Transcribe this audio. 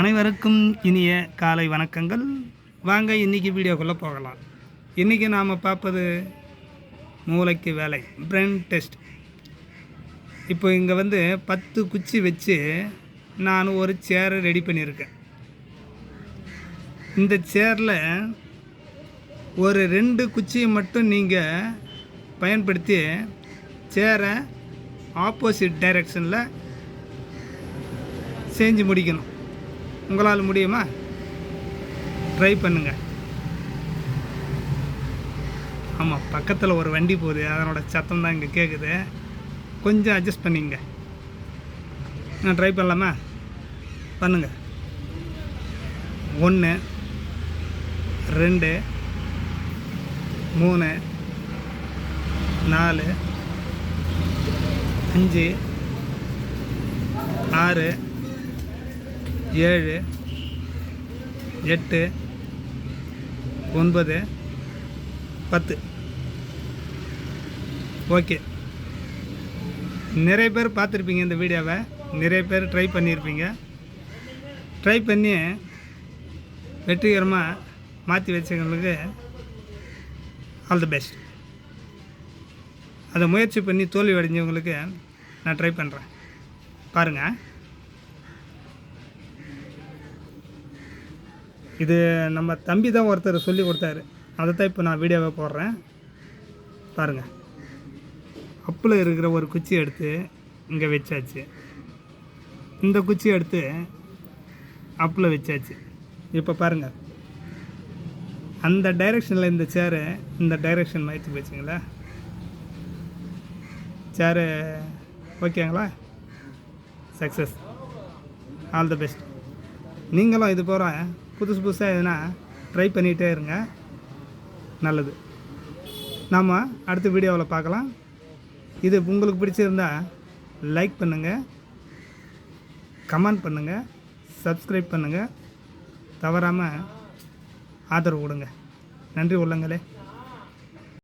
அனைவருக்கும் இனிய காலை வணக்கங்கள். வாங்க இன்றைக்கி வீடியோக்குள்ளே போகலாம். இன்றைக்கி நாம் பார்ப்பது மூளைக்கு வேலை பிரெயின் டெஸ்ட் இப்போ இங்கே வந்து பத்து குச்சி வச்சு நான் ஒரு சேரை ரெடி பண்ணியிருக்கேன். இந்த சேரில் ஒரு ரெண்டு குச்சியை மட்டும் நீங்கள் பயன்படுத்தி சேரை ஆப்போசிட் டைரக்ஷனில் செஞ்சு முடிக்கணும். உங்களால் முடியுமா? ட்ரை பண்ணுங்கள் ஆமாம் பக்கத்தில் ஒரு வண்டி போகுது. அதனோட சத்தம் தான் இங்கே கேட்குது கொஞ்சம் அட்ஜஸ்ட் பண்ணிங்க. நான் ட்ரை பண்ணலாமா? பண்ணுங்கள் ஒன்று ரெண்டு மூணு நாலு அஞ்சு ஆறு ஏழு எட்டு ஒன்பது பத்து. ஓகே. நிறைய பேர் பார்த்துருப்பீங்க இந்த வீடியோவை. நிறைய பேர் ட்ரை பண்ணியிருப்பீங்க. ட்ரை பண்ணி வெற்றிகரமாக மாற்றி வச்சவங்களுக்கு ஆல் தி பெஸ்ட் அதை முயற்சி பண்ணி தோல்வி அடைஞ்சவங்களுக்கு நான் ட்ரை பண்ணுறேன் பாருங்கள் இது நம்ம தம்பி தான் ஒருத்தர் சொல்லி கொடுத்தாரு. அதை தான் இப்போ நான் வீடியோவை போடுறேன். பாருங்கள் அப்பில் இருக்கிற ஒரு குச்சி எடுத்து இங்கே வச்சாச்சு. இந்த குச்சி எடுத்து அப்பில் வச்சாச்சு. இப்போ பாருங்கள் அந்த டைரெக்ஷனில் இந்த சேரு இந்த டைரெக்ஷன் மாற்றி போச்சுங்களா? சேரு ஓகேங்களா சக்ஸஸ் ஆல் த பெஸ்ட் நீங்களும் இது போகிற புதுசு புதுசாக எதுனா ட்ரை பண்ணிகிட்டே இருங்க. நல்லது. நாம் அடுத்த வீடியோவில் பார்க்கலாம். இது உங்களுக்கு பிடிச்சிருந்தா லைக் பண்ணுங்கள் கமெண்ட் பண்ணுங்கள் சப்ஸ்கிரைப் பண்ணுங்கள் தவறாமல் ஆதரவு கொடுங்க. நன்றி உள்ளங்களே.